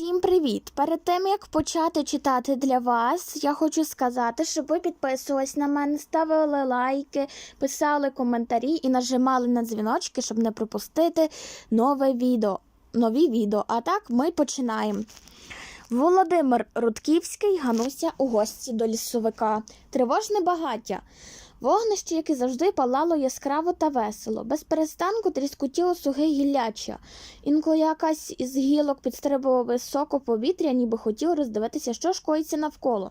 Всім привіт! Перед тим як почати читати для вас, я хочу сказати, щоб ви підписувались на мене, ставили лайки, писали коментарі і нажимали на дзвіночки, щоб не пропустити нове відео. Нові відео. А так ми починаємо. Володимир Рудківський Гануся у гості до лісовика. Тривожне багаття. Вогнище, яке завжди палало яскраво та весело, без перестанку тріскотіло сухе гілляча. Інколи якась із гілок підстрибувала високо повітря, ніби хотів роздивитися, що ж коїться навколо.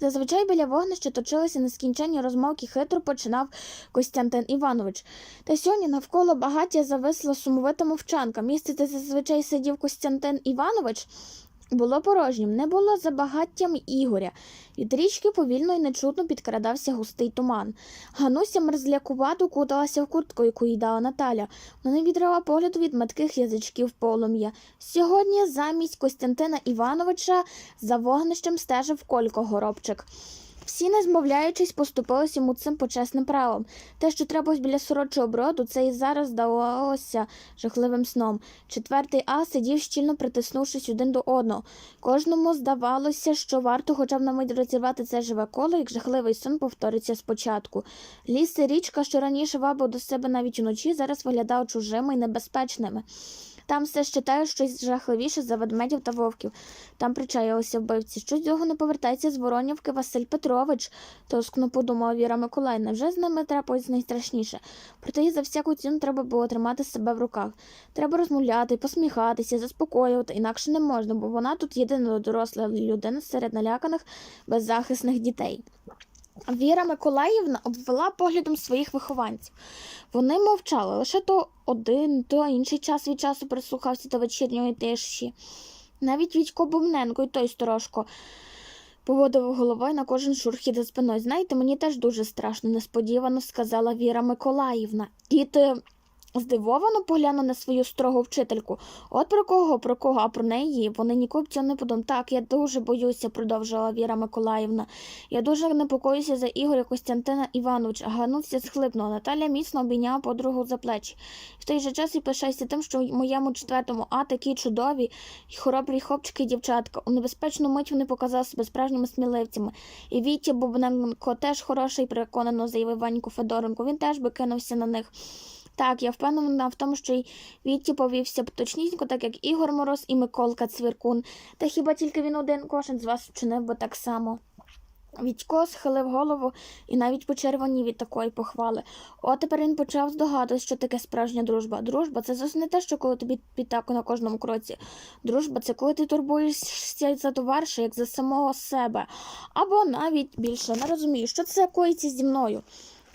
Зазвичай біля вогнища точилися нескінченні розмовки, хитро починав Костянтин Іванович. Та сьогодні навколо багаття зависла сумовита мовчанка. Місце, де зазвичай сидів Костянтин Іванович, було порожнім, не було за багаттям Ігоря. Від річки повільно і нечутно підкрадався густий туман. Гануся мерзлякувато куталася в куртку, яку їй дала Наталя. Вона не відрила погляду від метких язичків полум'я. Сьогодні замість Костянтина Івановича за вогнищем стежив Колько Горобчик. Всі, не змовляючись, поступилися йому цим почесним правом. Те, що трапилось біля сорочого броду, це і зараз здавалося жахливим сном. Четвертий А сидів щільно притиснувшись один до одного. Кожному здавалося, що варто хоча б на мить розірвати це живе коло, як жахливий сон повториться спочатку. Ліс і річка, що раніше вабив до себе навіть уночі, зараз виглядав чужими і небезпечними. Там все ще те щось жахливіше за ведмедів та вовків. Там причаїлися вбивці. Щось довго не повертається з Воронівки Василь Петрович, тоскно подумала Віра Миколаївна. Вже з ними трапилось найстрашніше. Проте за всяку ціну треба було тримати себе в руках. Треба розмовляти, посміхатися, заспокоювати, інакше не можна, бо вона тут єдина доросла людина серед наляканих беззахисних дітей. Віра Миколаївна обвела поглядом своїх вихованців. Вони мовчали, лише то один, то інший час від часу прислухався до вечірньої тиші. Навіть Вітько Бумненко і той сторожко поводив головою на кожен шурхід за спиною. Знаєте, мені теж дуже страшно, несподівано сказала Віра Миколаївна. Діти здивовано поглянули на свою строгу вчительку. От про кого, про кого, а про неї вони ніколи б цього не подумали. Так, я дуже боюся, продовжила Віра Миколаївна. Я дуже непокоюся за Ігоря Костянтина Івановича. Ганувся схлипнула. Наталя міцно обійняла подругу за плечі. В той же час і пишайся тим, що в моєму четвертому А такі чудові й хоробрі хлопчики і дівчатка. У небезпечну мить вони показали себе справжніми сміливцями. І Вітя Бубненко теж хороший, переконано заявив Ваньку Федоренко. Він теж би кинувся на них. Так, я впевнена в тому, що й Вітті повівся б точнісінько, так як Ігор Мороз і Миколка Цвіркун. Та хіба тільки він один кожен з вас вчинив би так само. Вітько схилив голову і навіть почервонів від такої похвали. От тепер він почав здогадуватися, що таке справжня дружба. Дружба це зовсім не те, що коли тобі підтаку на кожному кроці. Дружба це коли ти турбуєшся за товариша, як за самого себе. Або навіть більше не розумію, що це коїться зі мною.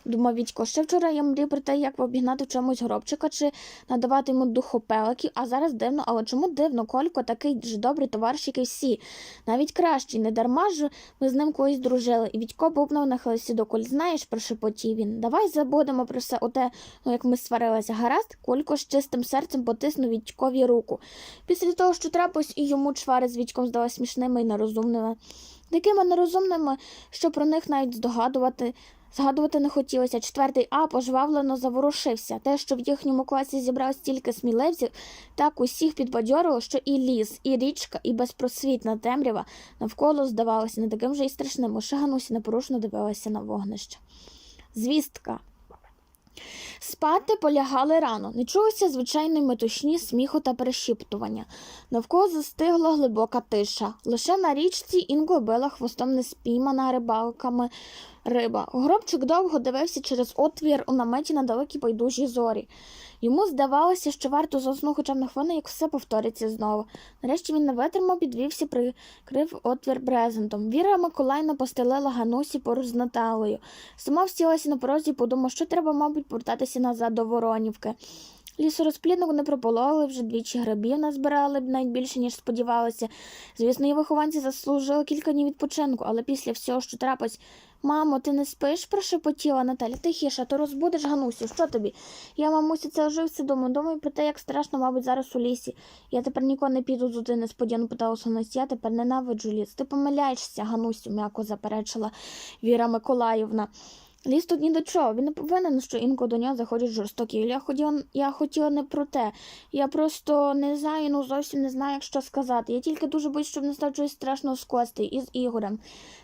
Думав Вітько, ще вчора я мрів про те, як обігнати в чомусь гробчика чи надавати йому духопеликів, а зараз дивно, але чому дивно, Колько такий ж добрий товариш, як і всі, навіть кращий, не дарма ж ми з ним колись дружили. І Вітько бубнув нахилився до Коль. Знаєш, прошепотів він. Давай забудемо про все оте, ну як ми сварилися. Гаразд, Колько з чистим серцем потиснув Вітькові руку. Після того, що трапилось, і йому чвари з Вітьком здалися смішними і нерозумними. Такими нерозумними, що про них навіть здогадувати. Згадувати не хотілося. Четвертий А пожвавлено заворушився. Те, що в їхньому класі зібралось стільки сміливців, так усіх підбадьорило, що і ліс, і річка, і безпросвітна темрява навколо здавалося не таким же і страшним. Лише непорушно дивилася на вогнище. Звістка. Спати полягали рано, не чулося звичайної метушні сміху та перешіптування. Навколо застигла глибока тиша. Лише на річці інколи била хвостом неспіймана рибалками риба. Гробчик довго дивився через отвір у наметі на далекі байдужі зорі. Йому здавалося, що варто заснути хоча б на хвилину, як все повториться знову. Нарешті він не витримав, підвівся, прикрив отвір брезентом. Віра Миколаївна постелила Ганусі поруч з Наталею. Сама всілася на порозі і подумав, що треба, мабуть, повертатися назад до Воронівки. Лісорозплідник не пропололи, вже двічі грабів назбирали б навіть більше, ніж сподівалися. Звісно, і вихованці заслужили кілька днів відпочинку, але після всього, що трапилось, мамо, ти не спиш? прошепотіла Наталя. Тихіше, то розбудеш Ганусю, що тобі? Я, мамусі, це ожився думаю. Думаю про те, як страшно, мабуть, зараз у лісі. Я тепер ніколи не піду туди, несподівано питалася Настя, я тепер ненавиджу ліс. Ти помиляєшся, Ганусю, м'яко заперечила Віра Миколаївна. Ліс тут ні до чого. Він не повинен, що інколи до нього заходять жорстокі. Я хотіла, я хотіла не про те. Я просто не знаю, ну зовсім не знаю, як що сказати. Я тільки дуже боюсь, щоб не став чогось страшного з Костею і з Ігорем.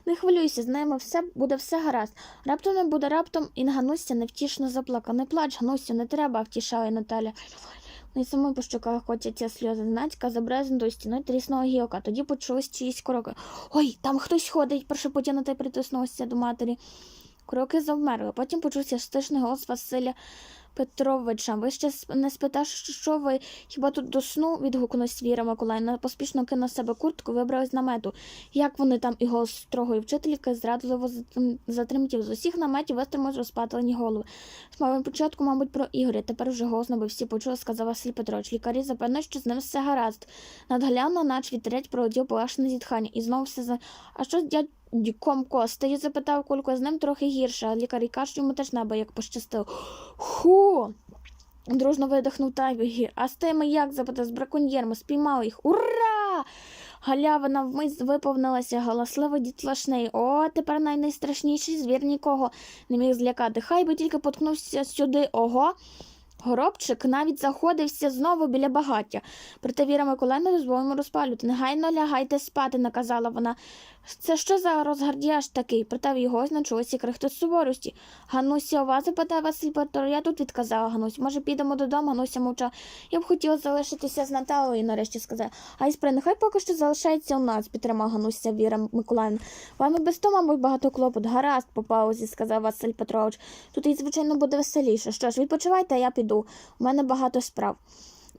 Не хвилюйся, з ними все буде все гаразд. Раптом не буде раптом, і Гануся невтішно заплакав. Не плач, Ганусю, не треба, втішає Наталя. І самої по щоках котяться сльози. Знацька забрезнутою стіною трісного гілка. Тоді почулись чиїсь кроки. Ой, там хтось ходить, прошепотянути притиснулася до матері. Кроки завмерли. Потім почувся стишний голос Василя Петровича. Ви ще не спитав, що, ви хіба тут до сну? відгукнулась Віра Миколаївна. Поспішно кинула з себе куртку, вибралась з намету. Як вони там і голос строгої вчительки зрадливо затрим- затремтів. З усіх наметів вистримали розпатлені голови. Самого початку, мабуть, про Ігоря. Тепер вже голосно, бо всі почули, сказав Василь Петрович. Лікарі запевнили, що з ним все гаразд. Надглянула, наче вітерець пролетів полегшене зітхання. І знову все за. А що з дядьком Костею? запитав Колько, з ним трохи гірше, а лікарі кажуть, йому теж небо як пощастило. Ху! Дружно видихнув Тайгір. А з тими як запитав з браконьєрами, спіймали їх. Ура! Галявина вмить виповнилася галасливо дітлашнею. О, тепер най- найстрашніший звір нікого не міг злякати. Хай би тільки поткнувся сюди. Ого. Горобчик навіть заходився знову біля багаття. Проте Віра Миколаївна дозволила йому розпалювати. Негайно лягайте спати, наказала вона. Це що за розгардіяж такий? Проте в його значилося крихти суворості. Гануся, у вас запитав Василь Петро. Я тут відказала Ганусь. Може, підемо додому? Гануся мовчала. Я б хотіла залишитися з Наталою, нарешті сказала. А Іспри, нехай поки що залишається у нас, підтримала Гануся Віра Миколаївна. Вам і без того, мабуть, багато клопот. Гаразд, по паузі, сказав Василь Петрович. Тут і, звичайно, буде веселіше. Що ж, відпочивайте, а я піду. У мене багато справ.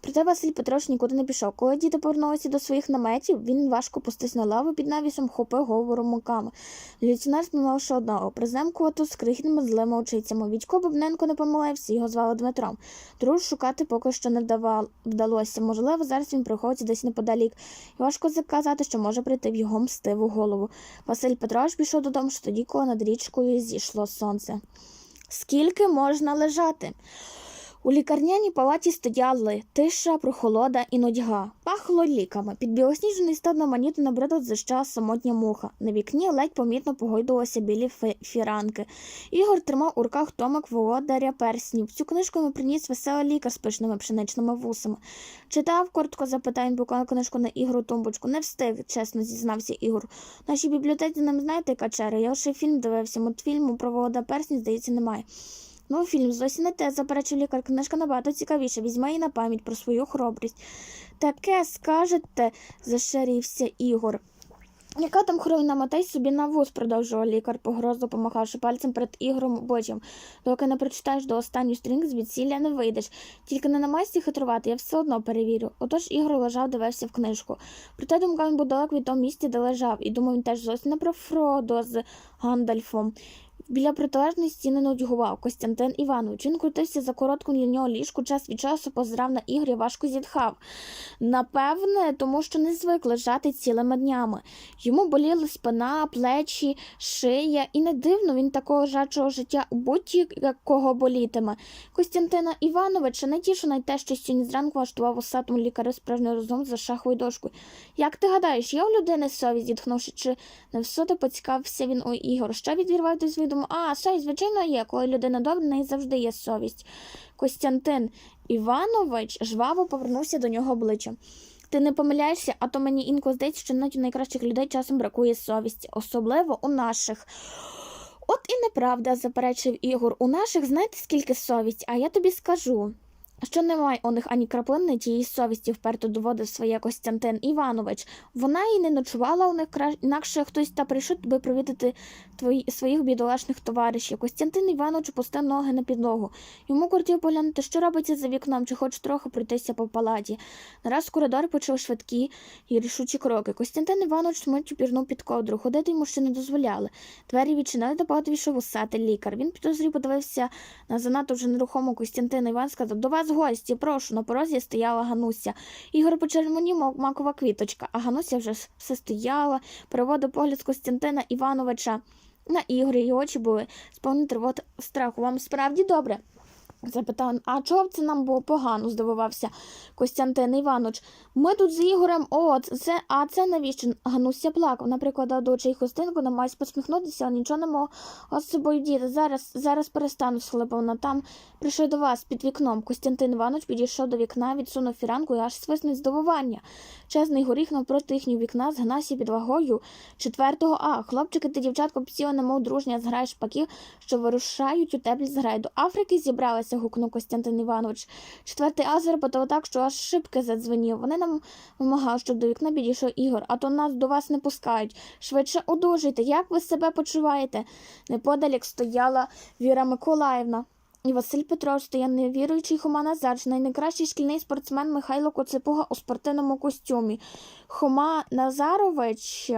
Проте Василь Петрович нікуди не пішов. Коли діти повернулися до своїх наметів, він важко пустився на лаву під навісом, хопив голову руками. Ліценер спіймав ще одного, приземкувату з крихітними злими очицями. Вітько Бобненко не помилився, його звали Дмитром. Друг шукати поки що не вдавал, вдалося. Можливо, зараз він приходить десь неподалік. І важко заказати, що може прийти в його мстиву голову. Василь Петрович пішов додому, що тоді, коли над річкою зійшло сонце. Скільки можна лежати? У лікарняній палаті стояли тиша, прохолода і нудьга. Пахло ліками. Під білосніжний стадно маніту набридла зищала самотня муха. На вікні ледь помітно погойдувалися білі фіранки. Ігор тримав у руках томик володаря перснів. Цю книжку йому приніс веселий лікар з пишними пшеничними вусами. Читав, коротко запитав він поклав книжку на ігру тумбочку. Не встиг, чесно зізнався Ігор. Нашій бібліотеці нам знаєте, яка черга? Я ще фільм дивився, мультфільму про волода перснів, здається, немає. Ну, фільм зовсім не те, заперечив лікар. Книжка набагато цікавіше. Візьме її на пам'ять про свою хоробрість. Таке скажете, зашарівся Ігор. Яка там хройна мотай собі на вуз, продовжував лікар, погрозно помахавши пальцем перед ігром обличчям. Доки не прочитаєш до останньої сторінки, з не вийдеш. Тільки не намайся хитрувати, я все одно перевірю. Отож Ігор лежав, дивився в книжку. Проте думка він був далеко від того місця, де лежав, і думав він теж зовсім не про Фродо з Гандальфом. Біля протилежної стіни нудьгував Костянтин Іванович. Він крутився за коротком для нього ліжку, час від часу позирав на ігри, важко зітхав. Напевне, тому що не звик лежати цілими днями. Йому боліли спина, плечі, шия, і не дивно він такого жачого життя у будь-якого болітиме. Костянтина Івановича не тішу на те, що сьогодні зранку влаштував усатому лікарю справжній розум за шаховою дошкою. Як ти гадаєш, є у людини совість, зітхнувши, чи не всюди поцікавився він у Ігор. Що відвірвав до свідому? А, совість, звичайно, є. Коли людина добра, в неї завжди є совість. Костянтин Іванович жваво повернувся до нього обличчям. Ти не помиляєшся, а то мені інколи здається, що навіть у найкращих людей часом бракує совісті, особливо у наших. От і неправда, заперечив Ігор. У наших знаєте скільки совість, а я тобі скажу. Що немає у них ані краплини тієї совісті, вперто доводив своє Костянтин Іванович. Вона і не ночувала у них інакше хтось та прийшов би провідати твої... своїх бідолашних товаришів. Костянтин Іванович опустив ноги на підлогу. Йому кортів поглянути, що робиться за вікном, чи хоч трохи пройтися по палаті. Нараз в коридорі почув швидкі і рішучі кроки. Костянтин Іванович миттю пірнув під ковдру. Ходити йому ще не дозволяли. Двері відчинили, до багато усатий лікар. Він підозрів подивився на занадто вже нерухому Костянтина Іван сказав, до вас гості, прошу. На порозі стояла Гануся. Ігор почервонів, макова квіточка, а Гануся вже все стояла, переводив погляд з Костянтина Івановича на Ігоря, і очі були сповнені тривот страху. Вам справді добре? Запитав, а чого б це нам було погано? здивувався Костянтин Іванович. Ми тут з Ігорем, от, це, а це навіщо? Гануся плакав. Наприклад, до очей хустинку, намагаюсь посміхнутися, але нічого не мог з собою діти. Зараз, зараз перестану, схлипав вона там. Прийшов до вас під вікном. Костянтин Іванович підійшов до вікна, відсунув фіранку і аж свиснуть здивування. Чесний горіх навпроти їхнього вікна згнався під вагою четвертого А. Хлопчики та дівчатка посіли, немов дружня зграє шпаків, що вирушають у теплі зграї. До Африки зібралися, гукнув Костянтин Іванович. Четвертий азер зарепетав так, що аж шибки задзвенів. Вони нам вимагали, щоб до вікна підійшов Ігор, а то нас до вас не пускають. Швидше одужуйте. Як ви себе почуваєте? Неподалік стояла Віра Миколаївна. І Василь Петрович стояв невіруючий Хома Назарч, найкращий шкільний спортсмен Михайло Коцепуга у спортивному костюмі. Хома Назарович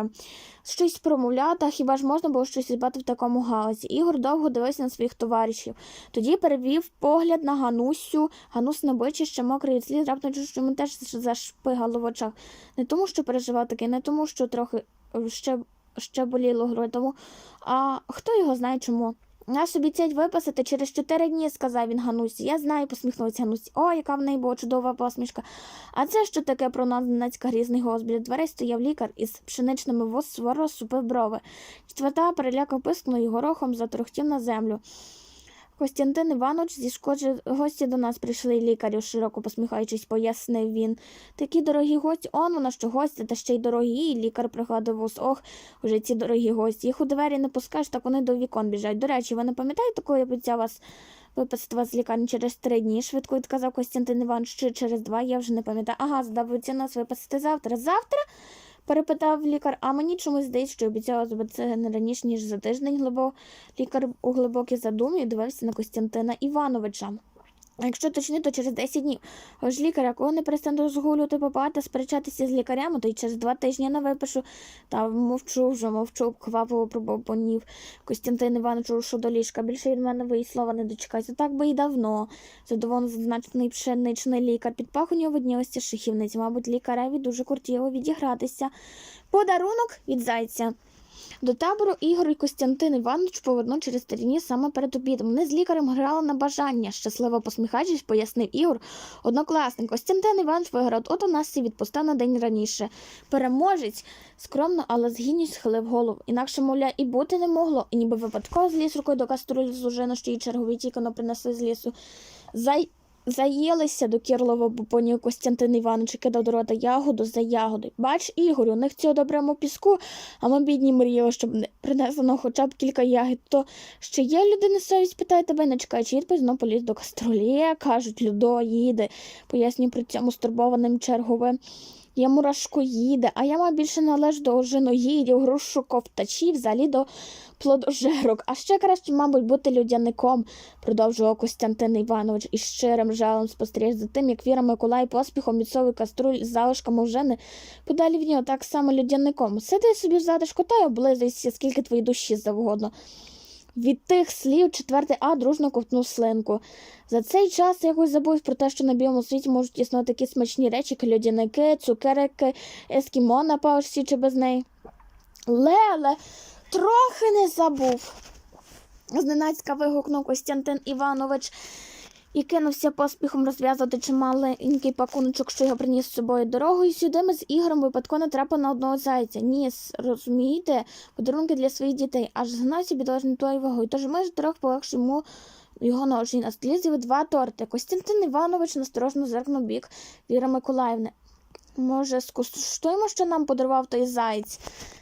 щось промовляв, та хіба ж можна було щось збати в такому галузі. Ігор довго дивився на своїх товаришів. Тоді перевів погляд на Ганусю. Ганус на обличчі ще мокрий від слід, раптом що йому теж зашпигало в очах. Не тому, що переживав таки, не тому, що трохи е, ще, ще боліло грудь, тому а хто його знає чому. Нас обіцяють виписати через чотири дні, сказав він Ганусі. Я знаю, посміхнувся Ганусі. О, яка в неї була чудова посмішка. А це що таке про нас грізний голос? Біля дверей стояв лікар із пшеничними вуз суворо супив брови. Четверта перелякав пискнув і горохом затрохтів на землю. Костянтин Іванович зі шкоджі гості до нас прийшли лікарю, широко посміхаючись, пояснив він. Такі дорогі гості, он воно що гості, та ще й дорогі, і лікар пригладив вус. Ох, уже ці дорогі гості. Їх у двері не пускаєш, так вони до вікон біжать. До речі, ви не пам'ятаєте, коли я вас виписати вас з лікарні через три дні? Швидко відказав Костянтин Іванович, чи через два, я вже не пам'ятаю. Ага, здавиться нас виписати завтра. Завтра? Перепитав лікар, а мені чомусь здається, що обіцяла зробити це не раніше, ніж за тиждень. Глибо... Лікар у глибокій задумі дивився на Костянтина Івановича. Якщо точні, то через 10 днів. Ось лікар, якого не перестану розгулювати попати, сперечатися з лікарями, то й через два тижні не випишу. Та мовчу вже, мовчу, квапово пробопонів. Костянтин Іванович рушив до ліжка. Більше від мене ви і слова не дочекайся. Так би й давно. Задоволено зазначений пшеничний лікар. Під пах у нього виднілися шихівниці. Мабуть, лікареві дуже кортіло відігратися. Подарунок від зайця. До табору Ігор і Костянтин Іванович повернув через три дні саме перед обідом. Вони з лікарем грали на бажання. Щасливо посміхаючись, пояснив Ігор. Однокласник Костянтин Іванович виграв, от у нас всі відпустив на день раніше. Переможець скромно, але з гідністю схилив голову. Інакше, мовля, і бути не могло, і ніби випадково зліз рукою до каструлі з ужину, що її чергові тікано принесли з лісу. Зай... Заїлися до Кірлова бупонів Костянтин Іванович кидав до рота ягоду за ягодою. Бач, Ігор, у них цього доброму піску, а ми бідні мріяли, щоб не принесено хоча б кілька ягід. То ще є людина совість, питає тебе, не чекаючи відповідь, знов поліз до каструлі. Кажуть, Людо їде, пояснює при цьому стурбованим черговим. Я мурашко їде, а я ма більше належу до ожиноїдів, грушу ковтачів, взагалі до плодожерок. А ще краще, мабуть, бути людяником, продовжував Костянтин Іванович із щирим жалем спостерігач за тим, як Віра Миколай поспіхом відсовує каструль з залишками вжени подалі в нього так само людяником. Сиди собі в затишку та й облизуйся, скільки твоїй душі завгодно. Від тих слів четвертий А дружно ковтнув слинку. За цей час якось забув про те, що на білому світі можуть існувати такі смачні речі, як льодяники, цукерики, ескімо на паушці чи без неї. Леле, трохи не забув. Зненацька вигукнув Костянтин Іванович і кинувся поспіхом розв'язувати чималенький пакуночок, що його приніс з собою дорогою. Сюди ми з Ігорем випадково натрапили на одного зайця. Ніс, розумієте, подарунки для своїх дітей, аж згнався бідолашний тою вагою. Тож ми ж трохи полегшимо його ножі. На столі два торти. Костянтин Іванович насторожно зеркнув бік Віра Миколаївни. Може, скуштуємо, що нам подарував той заєць?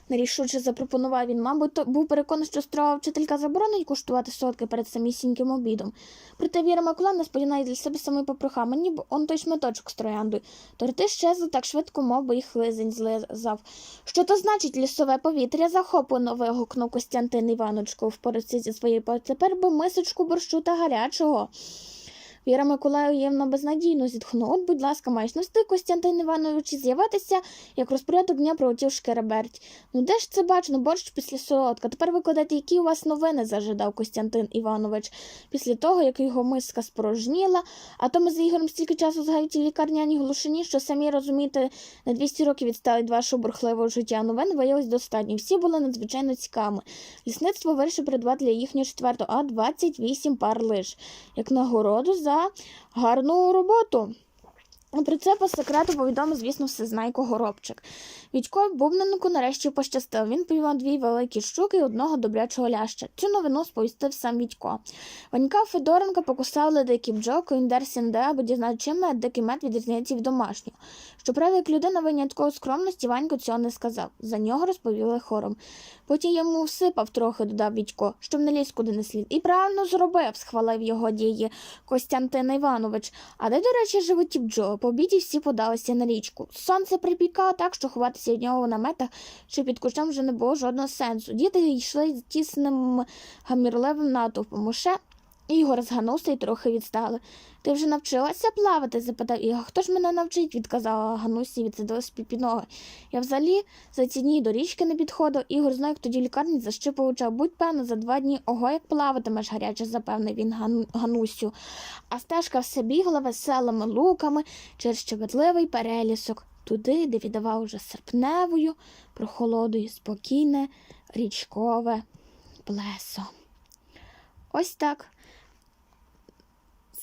Нерішуче запропонував він. Мабуть, то був переконаний, що строга вчителька заборонить куштувати сотки перед самісіньким обідом. Проте Віра Миколаївна сподіває для себе самий попроха. Мені б он той шматочок з трояндою. Торти щезли так швидко, мов би їх лизень злизав. Що то значить лісове повітря? захоплено вигукнув Костянтин Іваночко, впорався зі своєю «По- Тепер би мисочку борщу та гарячого. Віра Миколаївна безнадійно зітхнула. От, будь ласка, маєш нести Костянтин Іванович з'явитися, як розпорядок дня пролетів шкереберть. Ну де ж це бачно, борщ після солодка. Тепер викладайте, які у вас новини, зажидав Костянтин Іванович. Після того, як його миска спорожніла, а то ми з Ігорем стільки часу згають ті лікарняні глушині, що самі розумієте, на 200 років відстали від вашого бурхливого життя. Новин виявилось достатньо. Всі були надзвичайно цікавими. Лісництво вирішив придбати для їхнього четвертого А 28 пар лиш, як нагороду за гарну роботу. Про це по секрету повідомив, звісно, всезнайко Горобчик. Відько Бубненку нарешті пощастив. Він піймав дві великі щуки і одного добрячого ляща. Цю новину сповістив сам Відько. Ванька Федоренка покусали ледикий бджоки, індер сінде, аби дізнати, чим дикий мед відрізняється від домашнього. Щоправда, як людина виняткової скромності, Ванько цього не сказав. За нього розповіли хором. Потім йому всипав трохи, додав Відько, щоб не ліз куди не слід. І правильно зробив, схвалив його дії Костянтин Іванович. А де, до речі, живуть ті бджоли? По обіді всі подалися на річку. Сонце припікало так, що ховатися від нього в наметах чи під кущем вже не було жодного сенсу. Діти йшли тісним гамірливим натовпом. Уше Ігор зганувся і трохи відстали. Ти вже навчилася плавати? запитав Ігор. Хто ж мене навчить? відказала Ганусі і відсадилась під ноги. Я взагалі за ці дні до річки не підходив. Ігор знає, як тоді лікарні защипав оча. Будь певна, за два дні ого, як плаватимеш гаряче, запевнив він Ган- Ганусю. А стежка все бігла веселими луками через щебетливий перелісок, туди, де віддавав уже серпневою, прохолодою спокійне річкове плесо. Ось так.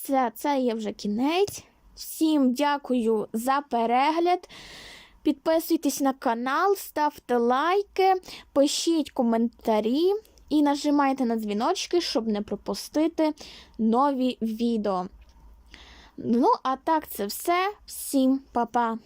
Це, це є вже кінець. Всім дякую за перегляд. Підписуйтесь на канал, ставте лайки, пишіть коментарі і нажимайте на дзвіночки, щоб не пропустити нові відео. Ну, а так, це все. Всім па-па!